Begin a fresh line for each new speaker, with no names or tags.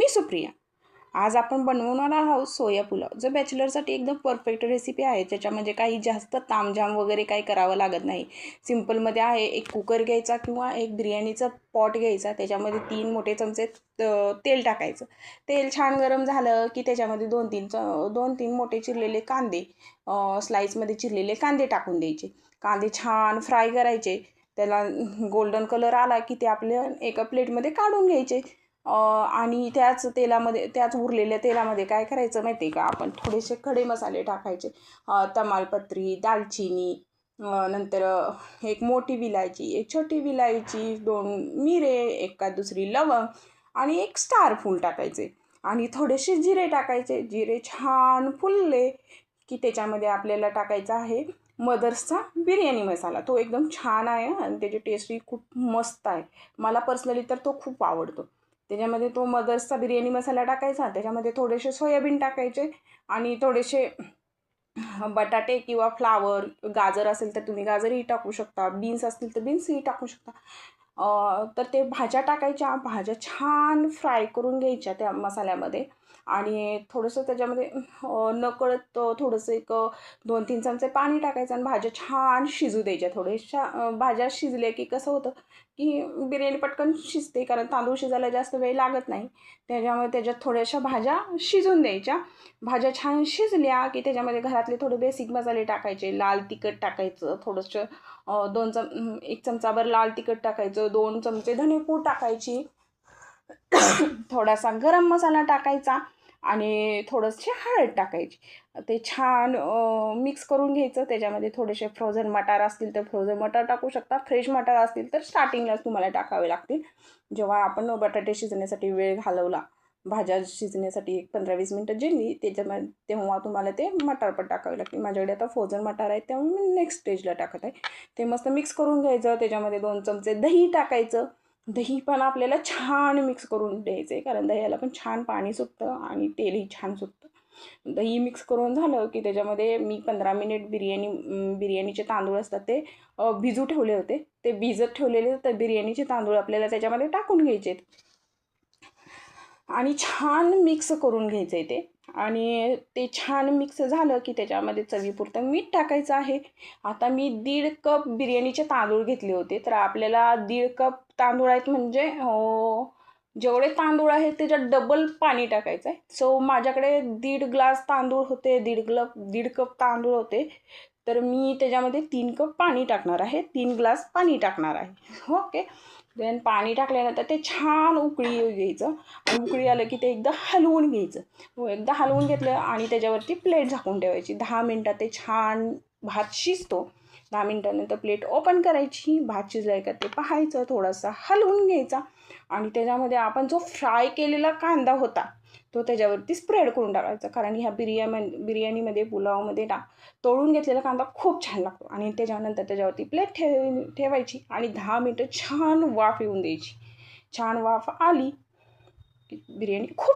मी सुप्रिया. आज आपण बनवणार आहोत सोया पुलाव. जो बॅचलरसाठी एकदम परफेक्ट रेसिपी आहे. त्याच्यामध्ये काही जास्त तामझाम वगैरे काही करावं लागत नाही. सिम्पलमध्ये आहे एक कुकर घ्यायचा किंवा एक बिर्याणीचा पॉट घ्यायचा. त्याच्यामध्ये तीन मोठे चमचे तेल टाकायचं. तेल छान गरम झालं की त्याच्यामध्ये दोन तीन च दोन तीन मोठे चिरलेले कांदे स्लाईसमध्ये चिरलेले कांदे टाकून द्यायचे. कांदे छान फ्राय करायचे. त्याला गोल्डन कलर आला की ते आपल्या एका प्लेटमध्ये काढून घ्यायचे. आणि त्याच तेलामध्ये त्याच उरलेल्या तेलामध्ये काय करायचं माहिती आहे का? आपण थोडेसे खडे मसाले टाकायचे. तमालपत्री दालचिनी नंतर एक मोठी विलायची एक छोटी विलायची दोन मिरे एका दुसरी लवंग आणि एक स्टार फूल टाकायचे. आणि थोडेसे जिरे टाकायचे. जिरे छान फुलले की त्याच्यामध्ये आपल्याला टाकायचा आहे मदर्सचा बिर्याणी मसाला. तो एकदम छान आहे आणि त्याची टेस्टही खूप मस्त आहे. मला पर्सनली तर तो खूप आवडतो. त्याच्यामध्ये तो मदर्सचा बिर्याणी मसाला टाकायचा त्याच्यामध्ये थोडेसे सोयाबीन टाकायचे आणि थोडेसे बटाटे किंवा फ्लावर गाजर असेल तर तुम्ही गाजरही टाकू शकता बीन्स असतील तर बीन्सही टाकू शकता. तर ते भाज्या टाकायच्या भाज्या छान फ्राय करून घ्यायच्या त्या मसाल्यामध्ये. आणि थोडंसं त्याच्यामध्ये नकळत थोडंसं एक दोन तीन चमचे पाणी टाकायचं आणि भाज्या छान शिजू द्यायच्या. थोड्याशा भाज्या शिजल्या की कसं होतं की बिर्याणी पटकन शिजते कारण तांदूळ शिजायला जास्त वेळ लागत नाही. त्याच्यामुळे त्याच्यात थोड्याशा भाज्या शिजून द्यायच्या. भाज्या छान शिजल्या की त्याच्यामध्ये घरातले थोडे बेसिक मसाले टाकायचे. लाल तिखट टाकायचं थोडंसं दोन चम एक चमचाभर लाल तिखट टाकायचं दोन चमचे धनेपूड टाकायची. थोडासा गरम मसाला टाकायचा आणि थोडंसे हळद टाकायची. ते छान मिक्स करून घ्यायचं. त्याच्यामध्ये थोडेसे फ्रोझन मटार असतील तर फ्रोझन मटार टाकू शकता. फ्रेश मटार असतील तर स्टार्टिंगलाच तुम्हाला टाकावे लागतील. जेव्हा आपण बटाटे शिजण्यासाठी वेळ घालवला भाज्या शिजण्यासाठी एक पंधरा वीस मिनटं जिरली त्याच्यामध्ये तेव्हा तुम्हाला ते मटार पण टाकावे लागतील. माझ्याकडे आता फ्रोझन मटार आहे त्यामुळे मी नेक्स्ट स्टेजला टाकत आहे. ते मस्त मिक्स करून घ्यायचं. त्याच्यामध्ये दोन चमचे दही टाकायचं. दही पण आपल्याला छान मिक्स करून द्यायचं आहे कारण दह्याला पण छान पाणी सुटतं आणि तेलही छान सुटतं. दही मिक्स करून झालं की त्याच्यामध्ये मी पंधरा मिनिट बिर्याणी बिर्याणीचे तांदूळ असतात ते भिजू ठेवले होते. ते भिजत ठेवलेले तर बिर्याणीचे तांदूळ आपल्याला त्याच्यामध्ये टाकून घ्यायचे आहेत आणि छान मिक्स करून घ्यायचं आहे ते. आणि ते छान मिक्स झालं की त्याच्यामध्ये चवीपुरतं मीठ टाकायचं आहे. आता मी दीड कप बिर्याणीचे तांदूळ घेतले होते. तर आपल्याला दीड कप तांदूळ आहेत म्हणजे जेवढे तांदूळ आहेत त्याच्यात डबल पाणी टाकायचं आहे सो माझ्याकडे दीड ग्लास तांदूळ होते दीड ग्लप दीड कप तांदूळ होते. तर मी त्याच्यामध्ये तीन कप पाणी टाकणार आहे. तीन ग्लास पाणी टाकणार आहे. ओके देन पाणी टाकल्यानंतर ते छान उकळी येऊ आणि उकळी आलं की ते एकदा हलवून घ्यायचं. एकदा हलवून घेतलं आणि त्याच्यावरती प्लेट झाकून ठेवायची. दहा मिनटात ते छान भात शिजतो. दहा मिनटानंतर प्लेट ओपन करायची. भात शिजलाय का ते पाहायचं. थोडासा हलवून घ्यायचा. आणि त्याच्यामध्ये आपण जो फ्राय केलेला कांदा होता तो त्याच्यावरती स्प्रेड करून टाकायचा. कारण ह्या बिर्याणी बिर्याणीमध्ये पुलावमध्ये ना तळून घेतलेला कांदा खूप छान लागतो. आणि त्याच्यानंतर त्याच्यावरती प्लेट ठेव ठेवायची आणि दहा मिनटं छान वाफ येऊन द्यायची. छान वाफ आली की बिर्याणी खूप